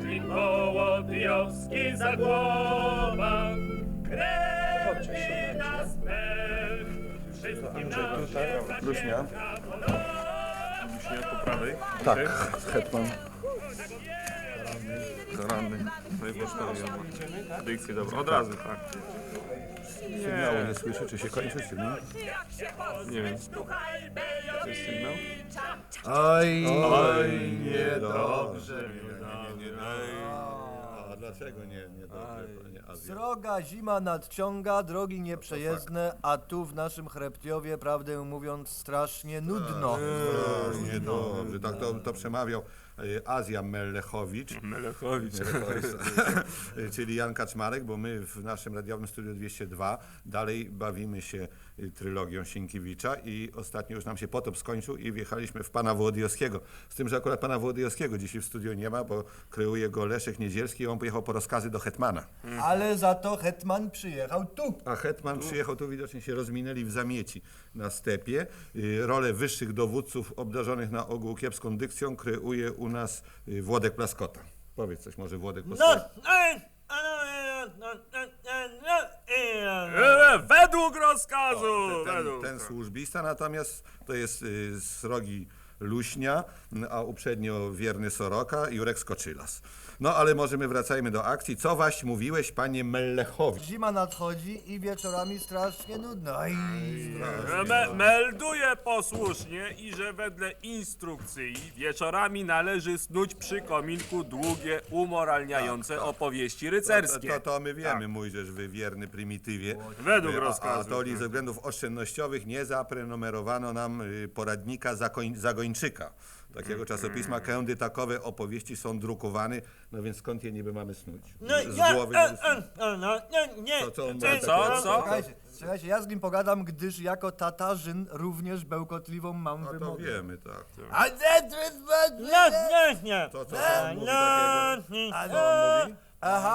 Ketlik Wołodyjowski Zagłoba, krewny nas pełn, wszystkim nam się Luśnia. Luśnia po prawej. Tak, hetman. Ranny. Najpocztowy ma. Dykcję dobrą. Od razu, tak. Sygnału nie słyszę, czy się kończy, czy nie? Nie wiem. To jest sygnał? Oj, Oj, niedobrze. Nie, nie, nie, nie. Dlaczego nie, niedobrze, panie Azja? Sroga zima nadciąga, drogi nieprzejezdne, a tu w naszym Chreptiowie, prawdę mówiąc, strasznie nudno. O, Niedobrze, tak to, to przemawiał e, Azja Mellechowicz. Melechowicz. czyli Jan Kaczmarek, bo my w naszym radiowym studiu 202 dalej bawimy się y, trylogią Sienkiewicza i ostatnio już nam się potop skończył i wjechaliśmy w pana Wołodyjowskiego. Z tym, że akurat pana Wołodyjowskiego dzisiaj w studiu nie ma, bo kreuje go Leszek Niedzielski i on pojechał po rozkazy do Hetmana. Ale za to Hetman przyjechał tu. A Hetman przyjechał tu, widocznie się rozminęli w zamieci na stepie. Y, Rolę wyższych dowódców obdarzonych na ogół kiepską dykcją kreuje u nas y, Włodek Plaskota. Powiedz coś może Włodek No, Plaskota. no, no, no, no, no, E, Według rozkazu! ten, według. ten służbista natomiast to jest y, srogi Luśnia, a uprzednio wierny Soroka, Jurek Skoczylas. No ale może my wracajmy do akcji. Co waś mówiłeś, panie Mellechowicz? Zima nadchodzi i wieczorami strasznie nudno. Aj. Me melduję posłusznie i że wedle instrukcji wieczorami należy snuć przy kominku długie, umoralniające opowieści To, rycerskie. to, to my wiemy, mójżesz, wy wierny prymitywie. Według Y, a, A rozkazu. to li ze względów oszczędnościowych nie zaprenumerowano nam y, poradnika zakoń, Takiego czasopisma kędy takowe opowieści są drukowane, no więc skąd je niby mamy snuć? no, Z ja, głowy e, nie e, no, nie, nie. To co on ma Co, co? Słuchajcie, słuchajcie, ja z nim pogadam, gdyż jako Tatarzyn również bełkotliwą mam No to wiemy, tak. A nie, No, nie, nie. To co on mówi takiego? nie. A Co on mówi? Aha,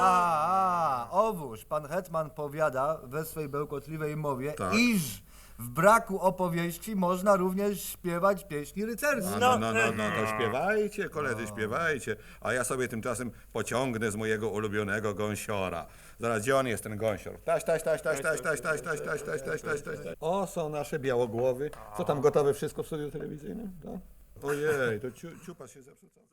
a, a, owóż, pan Hetman powiada we swej bełkotliwej mowie, Tak. iż w braku opowieści można również śpiewać pieśni rycerskie. No, no, no, no, to śpiewajcie, koledzy, śpiewajcie. A ja sobie tymczasem pociągnę z mojego ulubionego gąsiora. Zaraz, gdzie on jest, ten gąsior? Taś, taś, taś, taś, taś, taś, taś, taś, taś, taś, taś, taś, taś, taś. O, są nasze białogłowy. Co tam, gotowe wszystko w studiu telewizyjnym? Tak? Ojej, to ciu, ciupa się zepsuł. cały.